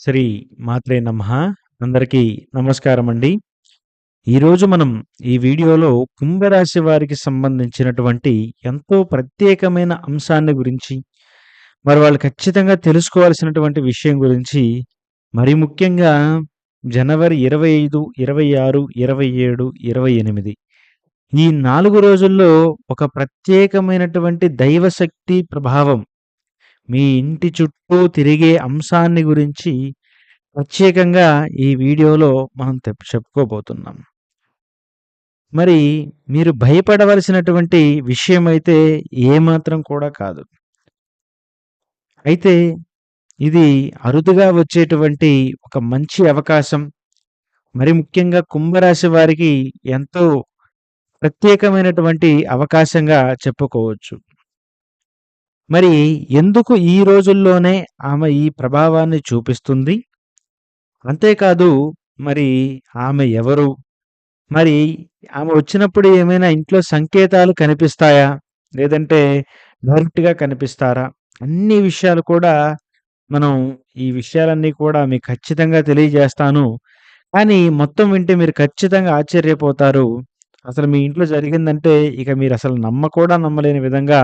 శ్రీ మాత్రే నమ. అందరికీ నమస్కారం అండి ఈరోజు మనం ఈ వీడియోలో కుంభరాశి వారికి సంబంధించినటువంటి ఎంతో ప్రత్యేకమైన అంశాన్ని గురించి మరి వాళ్ళు ఖచ్చితంగా తెలుసుకోవాల్సినటువంటి విషయం గురించి మరి ముఖ్యంగా జనవరి ఇరవై ఐదు ఇరవై ఆరు ఇరవై ఏడు ఇరవై ఎనిమిది. ఈ నాలుగు రోజుల్లో ఒక ప్రత్యేకమైనటువంటి దైవశక్తి ప్రభావం మీ ఇంటి చుట్టూ తిరిగే అంశాన్ని గురించి ప్రత్యేకంగా ఈ వీడియోలో మనం చెప్పుకోబోతున్నాం. మరి మీరు భయపడవలసినటువంటి విషయం అయితే ఏమాత్రం కూడా కాదు. అయితే ఇది అరుదుగా వచ్చేటువంటి ఒక మంచి అవకాశం. మరి ముఖ్యంగా కుంభరాశి వారికి ఎంతో ప్రత్యేకమైనటువంటి అవకాశంగా చెప్పుకోవచ్చు. మరి ఎందుకు ఈ రోజుల్లోనే ఆమె ఈ ప్రభావాన్ని చూపిస్తుంది? అంతేకాదు మరి ఆమె ఎవరు? మరి ఆమె వచ్చినప్పుడు ఏమైనా ఇంట్లో సంకేతాలు కనిపిస్తాయా? లేదంటే డైరెక్ట్‌గా కనిపిస్తారా? అన్ని విషయాలు కూడా మనం ఈ విషయాలన్నీ కూడా మీకు ఖచ్చితంగా తెలియజేస్తాను. కానీ మొత్తం వింటే మీరు ఖచ్చితంగా ఆశ్చర్యపోతారు. అసలు మీ ఇంట్లో జరిగిందంటే ఇక మీరసలు నమ్మ కూడా నమ్మలేని విధంగా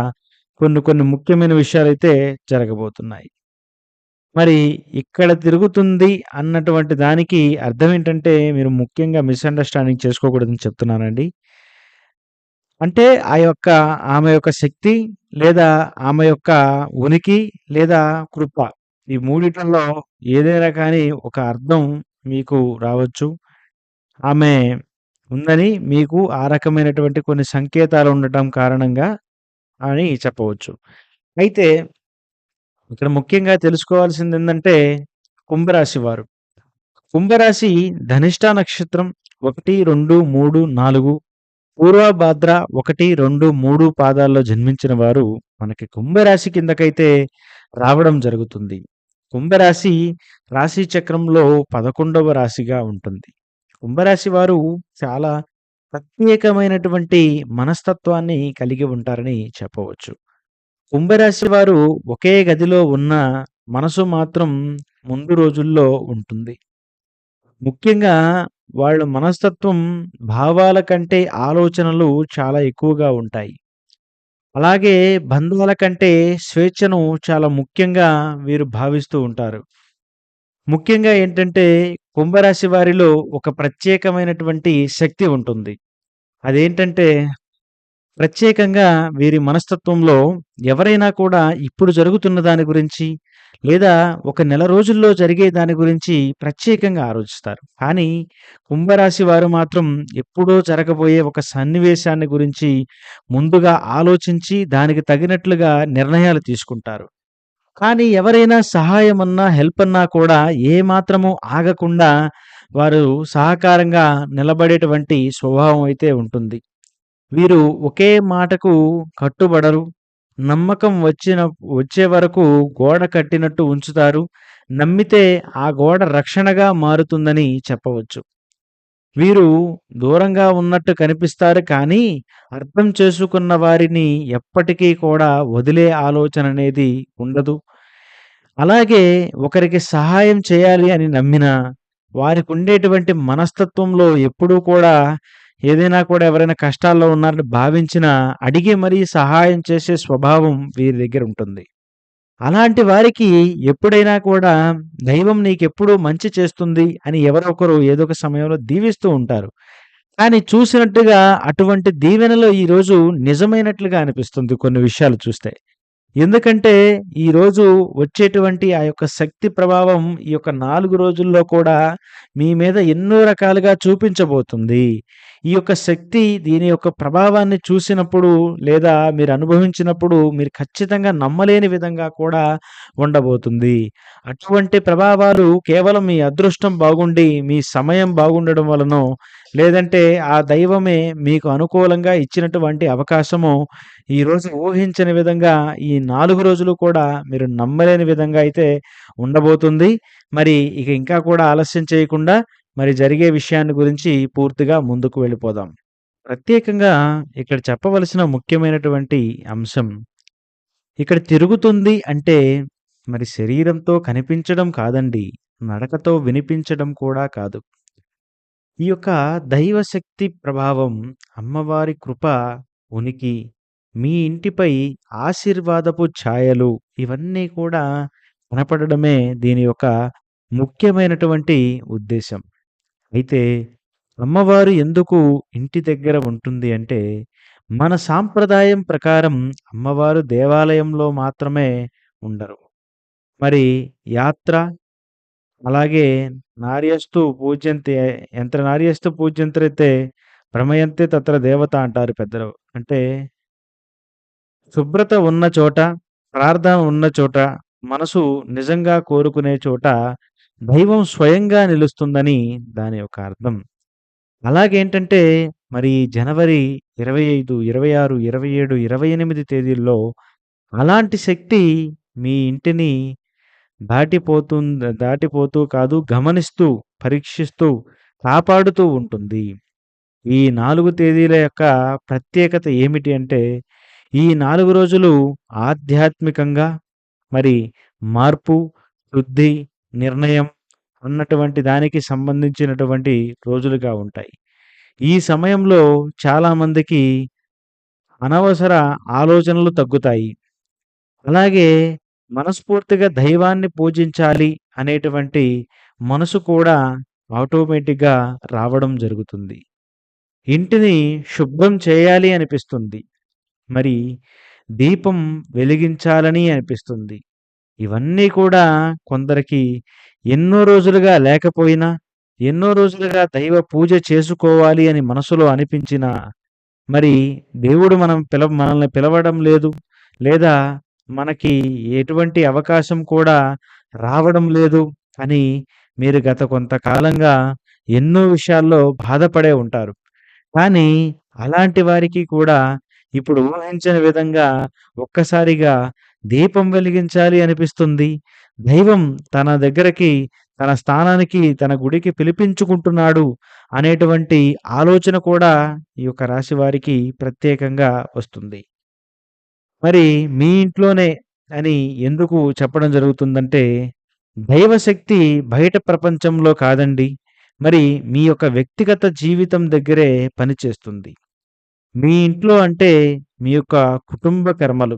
కొన్ని కొన్ని ముఖ్యమైన విషయాలైతే జరగబోతున్నాయి. మరి ఇక్కడ తిరుగుతుంది అన్నటువంటి దానికి అర్థం ఏంటంటే మీరు ముఖ్యంగా మిస్‌అండర్‌స్టాండింగ్ చేసుకోకూడదని చెప్తున్నానండి. అంటే ఆ యొక్క ఆమె యొక్క శక్తి లేదా ఆమె యొక్క ఉనికి లేదా కృప ఈ మూడిట్లలో ఏదైనా కానీ ఒక అర్థం మీకు రావచ్చు. ఆమె ఉందని మీకు ఆ రకమైనటువంటి కొన్ని సంకేతాలు ఉండటం కారణంగా అని చెప్పవచ్చు. అయితే ఇక్కడ ముఖ్యంగా తెలుసుకోవాల్సిందేందంటే కుంభరాశి వారు. కుంభరాశి ధనిష్ట నక్షత్రం 1, 2, 3, 4 పూర్వభాద్ర 1, 2, 3 పాదాల్లో జన్మించిన వారు మనకి కుంభరాశి కిందకైతే రావడం జరుగుతుంది. కుంభరాశి రాశి చక్రంలో 11వ రాశిగా ఉంటుంది. కుంభరాశి వారు చాలా ప్రత్యేకమైనటువంటి మనస్తత్వాన్ని కలిగి ఉంటారని చెప్పవచ్చు. కుంభరాశి వారు ఒకే గదిలో ఉన్న మనసు మాత్రం ముందు రోజుల్లో ఉంటుంది. ముఖ్యంగా వాళ్ళ మనస్తత్వం భావాల కంటే ఆలోచనలు చాలా ఎక్కువగా ఉంటాయి. అలాగే బంధాల కంటే స్వేచ్ఛను చాలా ముఖ్యంగా వీరు భావిస్తూ ఉంటారు. ముఖ్యంగా ఏంటంటే కుంభరాశి వారిలో ఒక ప్రత్యేకమైనటువంటి శక్తి ఉంటుంది. అదేంటంటే ప్రత్యేకంగా వీరి మనస్తత్వంలో ఎవరైనా కూడా ఇప్పుడు జరుగుతున్న దాని గురించి లేదా ఒక నెల రోజుల్లో జరిగే దాని గురించి ప్రత్యేకంగా ఆలోచిస్తారు. కానీ కుంభరాశి వారు మాత్రం ఎప్పుడో జరగబోయే ఒక సన్నివేశాన్ని గురించి ముందుగా ఆలోచించి దానికి తగినట్లుగా నిర్ణయాలు తీసుకుంటారు. కానీ ఎవరైనా సహాయమన్నా, హెల్ప్ అన్నా కూడా ఏమాత్రము ఆగకుండా వారు సహకారంగా నిలబడేటువంటి స్వభావం అయితే ఉంటుంది. వీరు ఒకే మాటకు కట్టుబడరు. నమ్మకం వచ్చిన వచ్చే వరకు గోడ కట్టినట్టు ఉంచుతారు. నమ్మితే ఆ గోడ రక్షణగా మారుతుందని చెప్పవచ్చు. వీరు దూరంగా ఉన్నట్టు కనిపిస్తారు కానీ అర్థం చేసుకున్న వారిని ఎప్పటికీ కూడా వదిలే ఆలోచన అనేది ఉండదు. అలాగే ఒకరికి సహాయం చేయాలి అని నమ్మినా వారికుండేటువంటి మనస్తత్వంలో ఎప్పుడూ కూడా ఏదైనా కూడా ఎవరైనా కష్టాల్లో ఉన్నారని భావించినా అడిగి మరీ సహాయం చేసే స్వభావం వీరి దగ్గర ఉంటుంది. అలాంటి వారికి ఎప్పుడైనా కూడా దైవం నీకెప్పుడూ మంచి చేస్తుంది అని ఎవరొకరు ఏదో ఒక సమయంలో దీవిస్తూ ఉంటారు. కానీ చూసినట్టుగా అటువంటి దీవెనలో ఈరోజు నిజమైనట్లుగా అనిపిస్తుంది కొన్ని విషయాలు చూస్తే. ఎందుకంటే ఈరోజు వచ్చేటువంటి ఆ యొక్క శక్తి ప్రభావం ఈ యొక్క నాలుగు రోజుల్లో కూడా మీ మీద ఎన్నో రకాలుగా చూపించబోతుంది. ఈ యొక్క శక్తి దీని యొక్క ప్రభావాన్ని చూసినప్పుడు లేదా మీరు అనుభవించినప్పుడు మీరు ఖచ్చితంగా నమ్మలేని విధంగా కూడా ఉండబోతుంది. అటువంటి ప్రభావాలు కేవలం మీ అదృష్టం బాగుండి, మీ సమయం బాగుండడం వలనో లేదంటే ఆ దైవమే మీకు అనుకూలంగా ఇచ్చినటువంటి అవకాశము ఈరోజు ఊహించని విధంగా ఈ నాలుగు రోజులు కూడా మీరు నమ్మలేని విధంగా అయితే ఉండబోతుంది. మరి ఇక ఇంకా కూడా ఆలస్యం చేయకుండా మరి జరిగే విషయాన్ని గురించి పూర్తిగా ముందుకు వెళ్ళిపోదాం. ప్రత్యేకంగా ఇక్కడ చెప్పవలసిన ముఖ్యమైనటువంటి అంశం ఇక్కడ తిరుగుతుంది అంటే మరి శరీరంతో కనిపించడం కాదండి. నడకతో వినిపించడం కూడా కాదు. ఈ యొక్క దైవశక్తి ప్రభావం, అమ్మవారి కృప, ఉనికి, మీ ఇంటిపై ఆశీర్వాదపు ఛాయలు ఇవన్నీ కూడా కనపడడమే దీని యొక్క ముఖ్యమైనటువంటి ఉద్దేశం అయితే అమ్మవారు ఎందుకు ఇంటి దగ్గర ఉంటుంది అంటే, మన సాంప్రదాయం ప్రకారం అమ్మవారు దేవాలయంలో మాత్రమే ఉండరు. మరి యాత్ర అలాగే నార్యస్తు పూజ్యంతే యంత్ర నార్యస్తు పూజ్యంత్రైతే భ్రమయంతే తత్ర దేవత అంటారు పెద్దలు. అంటే శుభ్రత ఉన్న చోట, ప్రార్థన ఉన్న చోట, మనసు నిజంగా కోరుకునే చోట దైవం స్వయంగా నిలుస్తుందని దాని యొక్క అర్థం. అలాగేంటంటే మరి జనవరి 25, 26, 27, 28 తేదీల్లో అలాంటి శక్తి మీ ఇంటిని దాటిపోతుంద్ దాటిపోతూ కాదు గమనిస్తూ, పరీక్షిస్తూ, కాపాడుతూ ఉంటుంది. ఈ నాలుగు తేదీల యొక్క ప్రత్యేకత ఏమిటి అంటే, ఈ నాలుగు రోజులు ఆధ్యాత్మికంగా మరి మార్పు, శుద్ధి, నిర్ణయం అన్నటువంటి దానికి సంబంధించినటువంటి రోజులుగా ఉంటాయి. ఈ సమయంలో చాలామందికి అనవసర ఆలోచనలు తగ్గుతాయి. అలాగే మనస్ఫూర్తిగా దైవాన్ని పూజించాలి అనేటువంటి మనసు కూడా ఆటోమేటిక్‌గా రావడం జరుగుతుంది. ఇంటిని శుభ్రం చేయాలి అనిపిస్తుంది. మరి దీపం వెలిగించాలని అనిపిస్తుంది. ఇవన్నీ కూడా కొందరికి ఎన్నో రోజులుగా లేకపోయినా, ఎన్నో రోజులుగా దైవ పూజ చేసుకోవాలి అని మనసులో అనిపించినా, మరి దేవుడు మనం పిల మనల్ని పిలవడం లేదు. లేదా మనకి ఎటువంటి అవకాశం కూడా రావడం లేదు అని మీరు గత కొంతకాలంగా ఎన్నో విషయాల్లో బాధపడే ఉంటారు. కానీ అలాంటి వారికి కూడా ఇప్పుడు ఊహించిన విధంగా ఒక్కసారిగా దీపం వెలిగించాలి అనిపిస్తుంది. దైవం తన దగ్గరకి, తన స్థానానికి, తన గుడికి పిలిపించుకుంటున్నాడు అనేటువంటి ఆలోచన కూడా ఈ యొక్క రాశి వారికి ప్రత్యేకంగా వస్తుంది. మరి మీ ఇంట్లోనే అని ఎందుకు చెప్పడం జరుగుతుందంటే, దైవశక్తి బయట ప్రపంచంలో కాదండి. మరి మీ యొక్క వ్యక్తిగత జీవితం దగ్గరే పనిచేస్తుంది. మీ ఇంట్లో అంటే మీ యొక్క కుటుంబ కర్మలు,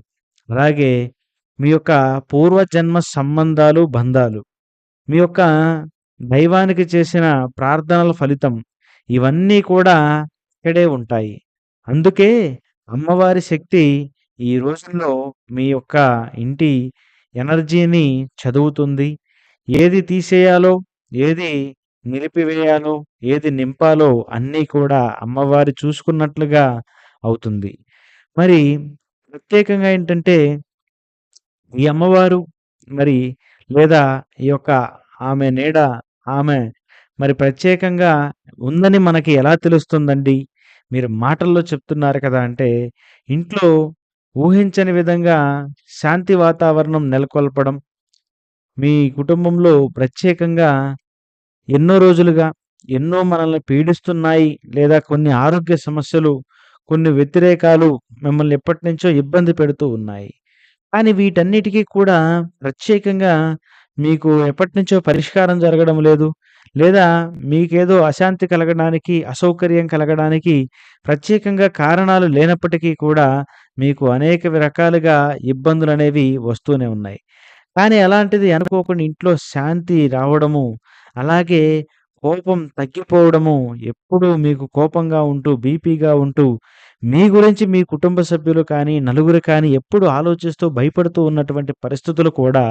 అలాగే మీ యొక్క పూర్వజన్మ సంబంధాలు, బంధాలు, మీ యొక్క దైవానికి చేసిన ప్రార్థనల ఫలితం ఇవన్నీ కూడా ఇక్కడే ఉంటాయి. అందుకే అమ్మవారి శక్తి ఈ రోజుల్లో మీ యొక్క ఇంటి ఎనర్జీని చదువుతుంది. ఏది తీసేయాలో, ఏది నిలిపివేయాలో, ఏది నింపాలో అన్నీ కూడా అమ్మవారి చూసుకున్నట్లుగా అవుతుంది. మరి ప్రత్యేకంగా ఏంటంటే ఈ అమ్మవారు మరి లేదా ఈ యొక్క ఆమె నీడ, ఆమె మరి ప్రత్యేకంగా ఉందని మనకి ఎలా తెలుస్తుందండి? మీరు మాటల్లో చెప్తున్నారు కదా! అంటే ఇంట్లో ఊహించని విధంగా శాంతి వాతావరణం నెలకొల్పడం. మీ కుటుంబంలో ప్రత్యేకంగా ఎన్నో రోజులుగా ఎన్నో మనల్ని పీడిస్తున్నాయి లేదా కొన్ని ఆరోగ్య సమస్యలు, కొన్ని వ్యతిరేకాలు మిమ్మల్ని ఎప్పటినుంచో ఇబ్బంది పెడుతూ ఉన్నాయి. కానీ వీటన్నిటికీ కూడా ప్రత్యేకంగా మీకు ఎప్పటినుంచో పరిష్కారం జరగడం లేదు. లేదా మీకేదో అశాంతి కలగడానికి, అసౌకర్యం కలగడానికి ప్రత్యేకంగా కారణాలు లేనప్పటికీ కూడా మీకు అనేక రకాలుగా ఇబ్బందులు అనేవి వస్తూనే ఉన్నాయి. కానీ అలాంటిది అనుకోకుండా ఇంట్లో శాంతి రావడము, అలాగే కోపం తగ్గిపోవడము, ఎప్పుడూ మీకు కోపంగా ఉంటూ, బీపీగా ఉంటూ, మీ గురించి మీ కుటుంబ సభ్యులు కానీ, నలుగురు కానీ ఎప్పుడు ఆలోచిస్తూ భయపడుతూ ఉన్నటువంటి పరిస్థితులు కూడా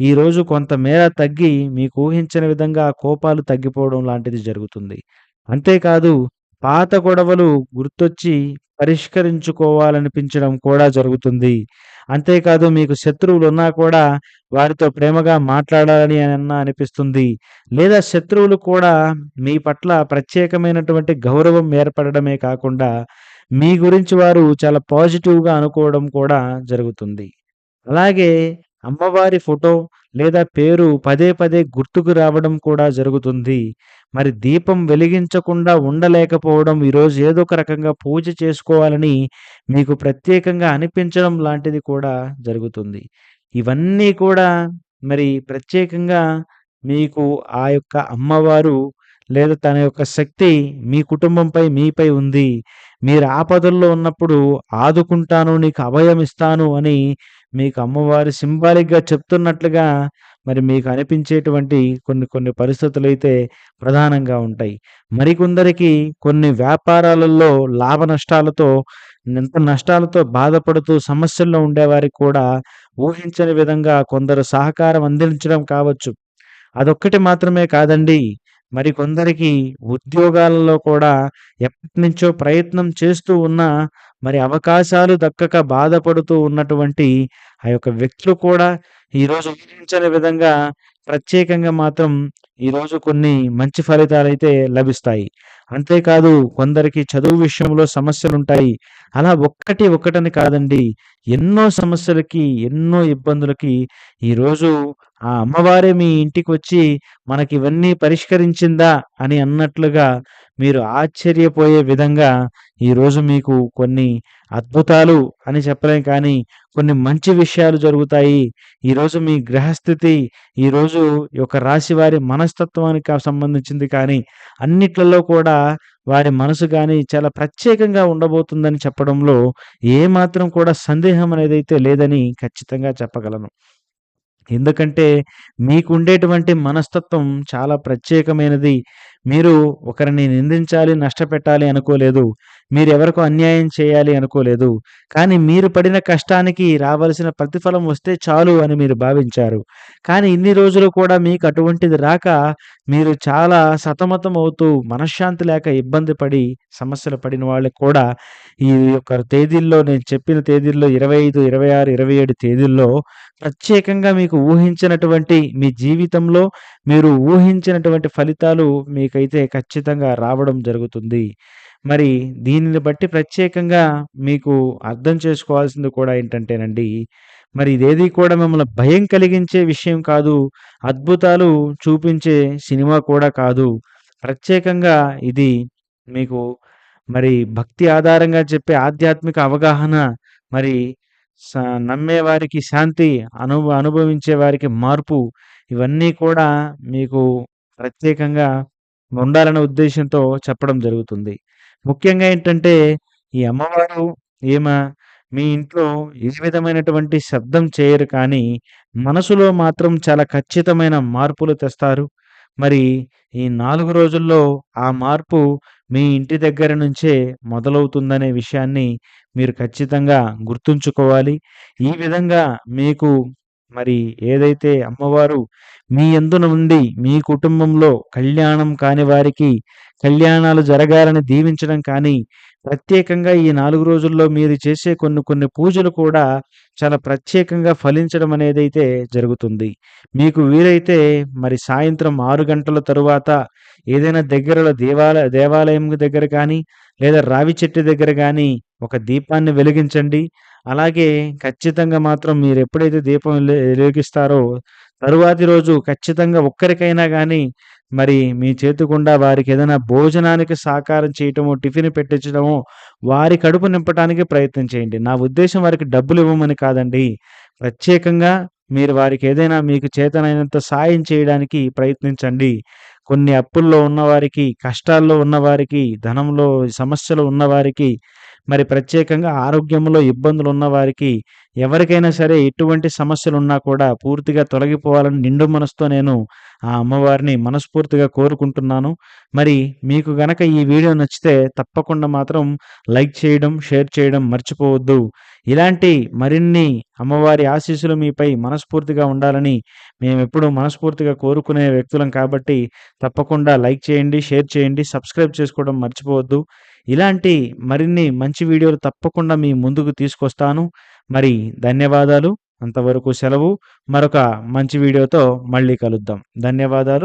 ఈరోజు కొంతమేర తగ్గి మీకు ఊహించిన విధంగా కోపాలు తగ్గిపోవడం లాంటిది జరుగుతుంది. అంతేకాదు పాత గొడవలు గుర్తొచ్చి పరిష్కరించుకోవాలనిపించడం కూడా జరుగుతుంది. అంతేకాదు మీకు శత్రువులు ఉన్నా కూడా వారితో ప్రేమగా మాట్లాడాలని అన్నా అనిపిస్తుంది. లేదా శత్రువులు కూడా మీ పట్ల ప్రత్యేకమైనటువంటి గౌరవం ఏర్పడడమే కాకుండా మీ గురించి వారు చాలా పాజిటివ్‌గా అనుకోవడం కూడా జరుగుతుంది. అలాగే అమ్మవారి ఫోటో లేదా పేరు పదే పదే గుర్తుకు రావడం కూడా జరుగుతుంది. మరి దీపం వెలిగించకుండా ఉండలేకపోవడం, ఈరోజు ఏదో ఒక రకంగా పూజ చేసుకోవాలని మీకు ప్రత్యేకంగా అనిపించడం లాంటిది కూడా జరుగుతుంది. ఇవన్నీ కూడా మరి ప్రత్యేకంగా మీకు ఆ యొక్క అమ్మవారు లేదా తన యొక్క శక్తి మీ కుటుంబంపై మీపై ఉంది. మీరు ఆపదల్లో ఉన్నప్పుడు ఆదుకుంటాను నీకు అభయం ఇస్తాను అని మీకు అమ్మవారు సింబాలిక్గా చెప్తున్నట్లుగా మరి మీకు అనిపించేటువంటి కొన్ని కొన్ని పరిస్థితులు అయితే ప్రధానంగా ఉంటాయి. మరికొందరికి కొన్ని వ్యాపారాలలో లాభ నష్టాలతో ఎంత నష్టాలతో బాధపడుతూ సమస్యల్లో ఉండేవారికి కూడా ఊహించని విధంగా కొందరు సహకారం అందించడం కావచ్చు. అదొక్కటి మాత్రమే కాదండి. మరి కొందరికి ఉద్యోగాలలో కూడా ఎప్పటి నుంచో ప్రయత్నం చేస్తూ ఉన్న మరి అవకాశాలు దక్కక బాధపడుతూ ఉన్నటువంటి ఆ యొక్క వ్యక్తులు కూడా ఈరోజు ఊహించని విధంగా ప్రత్యేకంగా మాత్రం ఈరోజు కొన్ని మంచి ఫలితాలైతే లభిస్తాయి. అంతేకాదు కొందరికి చదువు విషయంలో సమస్యలుంటాయి. అలా ఒక్కటి ఒక్కటని కాదండి ఎన్నో సమస్యలకి ఎన్నో ఇబ్బందులకి ఈరోజు ఆ అమ్మవారే మీ ఇంటికి వచ్చి మనకి ఇవన్నీ పరిష్కరించిందా అని అన్నట్లుగా మీరు ఆశ్చర్యపోయే విధంగా ఈరోజు మీకు కొన్ని అద్భుతాలు అని చెప్పలేం కానీ కొన్ని మంచి విషయాలు జరుగుతాయి. ఈరోజు మీ గ్రహస్థితి ఈరోజు ఈ యొక్క రాశి వారి మనస్తత్వానికి సంబంధించింది కానీ అన్నిట్లలో కూడా వారి మనసు కానీ చాలా ప్రత్యేకంగా ఉండబోతుందని చెప్పడంలో ఏమాత్రం కూడా సందేహం అనేది అయితే లేదని ఖచ్చితంగా చెప్పగలను. ఎందుకంటే మీకుండేటువంటి మనస్తత్వం చాలా ప్రత్యేకమైనది. మీరు ఒకరిని నిందించాలి నష్టపెట్టాలి అనుకోలేదు. మీరు ఎవరికో అన్యాయం చేయాలి అనుకోలేదు. కానీ మీరు పడిన కష్టానికి రావలసిన ప్రతిఫలం వస్తే చాలు అని మీరు భావించారు. కానీ ఇన్ని రోజులు కూడా మీకు అటువంటిది రాక మీరు చాలా సతమతం అవుతూ మనశ్శాంతి లేక ఇబ్బంది పడి సమస్యలు పడిన వాళ్ళకి కూడా ఈ యొక్క తేదీల్లో నేను చెప్పిన తేదీల్లో ఇరవై ఐదు ఇరవై ఆరు ఇరవై ఏడు తేదీల్లో ప్రత్యేకంగా మీకు ఊహించినటువంటి మీ జీవితంలో మీరు ఊహించినటువంటి ఫలితాలు మీకు మీకైతే ఖచ్చితంగా రావడం జరుగుతుంది. మరి దీనిని బట్టి ప్రత్యేకంగా మీకు అర్థం చేసుకోవాల్సింది కూడా ఏంటంటేనండి మరి ఇదేది కూడా మిమ్మల్ని భయం కలిగించే విషయం కాదు అద్భుతాలు చూపించే సినిమా కూడా కాదు. ప్రత్యేకంగా ఇది మీకు మరి భక్తి ఆధారంగా చెప్పే ఆధ్యాత్మిక అవగాహన మరి స నమ్మే వారికి శాంతి అను అనుభవించే వారికి మార్పు ఇవన్నీ కూడా మీకు ప్రత్యేకంగా ఉండాలనే ఉద్దేశంతో చెప్పడం జరుగుతుంది. ముఖ్యంగా ఏంటంటే ఈ అమ్మవారు ఈమె మీ ఇంట్లో ఏ విధమైనటువంటి శబ్దం చేయరు కానీ మనసులో మాత్రం చాలా ఖచ్చితమైన మార్పులు తెస్తారు. మరి ఈ నాలుగు రోజుల్లో ఆ మార్పు మీ ఇంటి దగ్గర నుంచే మొదలవుతుందనే విషయాన్ని మీరు ఖచ్చితంగా గుర్తుంచుకోవాలి. ఈ విధంగా మీకు మరి ఏదైతే అమ్మవారు మీ ఎందున ఉండి మీ కుటుంబంలో కళ్యాణం కాని వారికి కళ్యాణాలు జరగాలని దీవించడం కానీ ప్రత్యేకంగా ఈ నాలుగు రోజుల్లో మీరు చేసే కొన్ని కొన్ని పూజలు కూడా చాలా ప్రత్యేకంగా ఫలించడం అనేదైతే జరుగుతుంది. మీకు వీలైతే మరి సాయంత్రం ఆరు గంటల తరువాత ఏదైనా దగ్గరలో దేవాలయ దేవాలయం దగ్గర కానీ లేదా రావి చెట్టు దగ్గర కానీ ఒక దీపాన్ని వెలిగించండి. అలాగే ఖచ్చితంగా మాత్రం మీరు ఎప్పుడైతే దీపం వెలిగిస్తారో తరువాతి రోజు ఖచ్చితంగా ఒక్కరికైనా కానీ మరి మీ చేతికుండా వారికి ఏదైనా భోజనానికి సాకారం చేయటమో టిఫిన్ పెట్టించడమో వారి కడుపు నింపడానికి ప్రయత్నం చేయండి. నా ఉద్దేశం వారికి డబ్బులు ఇవ్వమని కాదండి. ప్రత్యేకంగా మీరు వారికి ఏదైనా మీకు చేతనైనంత సాయం చేయడానికి ప్రయత్నించండి. కొన్ని అప్పుల్లో ఉన్నవారికి కష్టాల్లో ఉన్నవారికి ధనంలో సమస్యలు ఉన్నవారికి మరి ప్రత్యేకంగా ఆరోగ్యంలో ఇబ్బందులు ఉన్నవారికి ఎవరికైనా సరే ఎటువంటి సమస్యలు ఉన్నా కూడా పూర్తిగా తొలగిపోవాలని నిండు మనసుతో నేను ఆ అమ్మవారిని మనస్ఫూర్తిగా కోరుకుంటున్నాను. మరి మీకు గనక ఈ వీడియో నచ్చితే తప్పకుండా మాత్రం లైక్ చేయడం షేర్ చేయడం మర్చిపోవద్దు. ఇలాంటి మరిన్ని అమ్మవారి ఆశీస్సులు మీపై మనస్ఫూర్తిగా ఉండాలని మేము ఎప్పుడూ మనస్ఫూర్తిగా కోరుకునే వ్యక్తులం కాబట్టి తప్పకుండా లైక్ చేయండి షేర్ చేయండి సబ్స్క్రైబ్ చేసుకోవడం మర్చిపోవద్దు. ఇలాంటి మరిన్ని మంచి వీడియోలు తప్పకుండా మీ ముందుకు తీసుకొస్తాను. మరి ధన్యవాదాలు. అంతవరకు సెలవు. మరొక మంచి వీడియోతో మళ్ళీ కలుద్దాం. ధన్యవాదాలు.